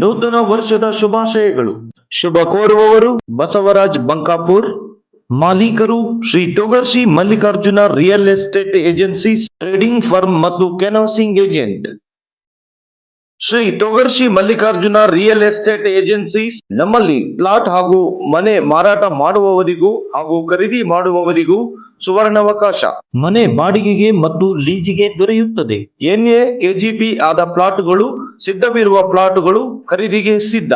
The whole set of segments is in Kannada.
ನೂತನ ವರ್ಷದ ಶುಭಾಶಯಗಳು. ಶುಭ ಕೋರುವವರು ಬಸವರಾಜ್ ಬಂಕಾಪುರ್. ಮಾಲೀಕರು Shri Togarsi Mallikarjuna real estate agency trading firm ಮತ್ತು ಕೆನೋಸಿಂಗ್ agent. Shri Togarsi Mallikarjuna real estate agency ನಮ್ಮಲ್ಲಿ ಪ್ಲಾಟ್ ಹಾಗೂ ಮನೆ ಮಾರಾಟ ಮಾಡುವವರಿಗೂ ಹಾಗೂ ಖರೀದಿ ಮಾಡುವವರಿಗೂ ಸುವರ್ಣಾವಕಾಶ. ಮನೆ ಬಾಡಿಗೆಗೆ ಮತ್ತು ಲೀಜಿಗೆ ದೊರೆಯುತ್ತದೆ. ಎನ್ಎ ಕೆಜಿಪಿ ಆದ ಪ್ಲಾಟ್ಗಳು ಸಿದ್ಧವಿರುವ ಪ್ಲಾಟ್ಗಳು ಖರೀದಿಗೆ ಸಿದ್ಧ.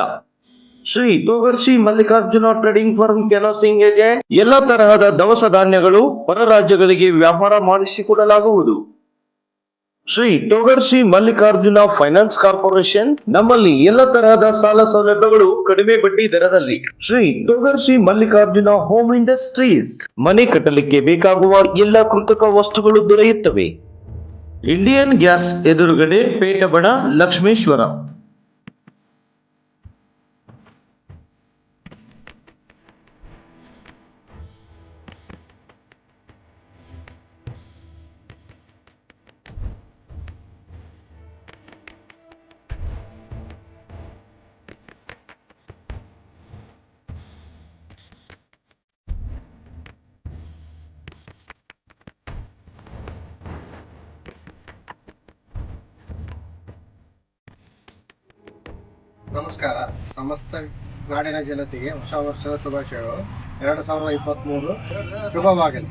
ಶ್ರೀ ತೋಗರ್ಶಿ ಮಲ್ಲಿಕಾರ್ಜುನ ಟ್ರೇಡಿಂಗ್ ಫರ್ಮ್ ಕೆನೋಸಿಂಗ್ ಏಜೆಂಟ್. ಎಲ್ಲ ತರಹದ ದವಸ ಧಾನ್ಯಗಳು ಹೊರ ರಾಜ್ಯಗಳಿಗೆ ವ್ಯಾಪಾರ ಮಾಡಿಸಿಕೊಡಲಾಗುವುದು. Shri Togarsi Mallikarjuna finance corporation. ನಮ್ಮಲ್ಲಿ ಎಲ್ಲ ತರಹದ ಸಾಲ ಸೌಲಭ್ಯಗಳು ಕಡಿಮೆ ಬಡ್ಡಿ ದರದಲ್ಲಿ. Shri Togarsi Mallikarjuna home industries. ಮನೆ ಕಟ್ಟಲಿಕ್ಕೆ ಬೇಕಾಗುವ ಎಲ್ಲ ಕೃತಕ ವಸ್ತುಗಳು ದೊರೆಯುತ್ತವೆ. ಇಂಡಿಯನ್ ಗ್ಯಾಸ್ ಎದುರುಗಡೆ ಪೇಟಬಣ ಲಕ್ಷ್ಮೇಶ್ವರ. ನಮಸ್ಕಾರ. ಸಮಸ್ತ ನಾಡಿನ ಜನತೆಗೆ ಹೊಸ ವರ್ಷದ ಶುಭಾಶಯಗಳು ಎರಡು ಸಾವಿರದ ಇಪ್ಪತ್ತ್ಮೂರು ಶುಭವಾಗಲಿ.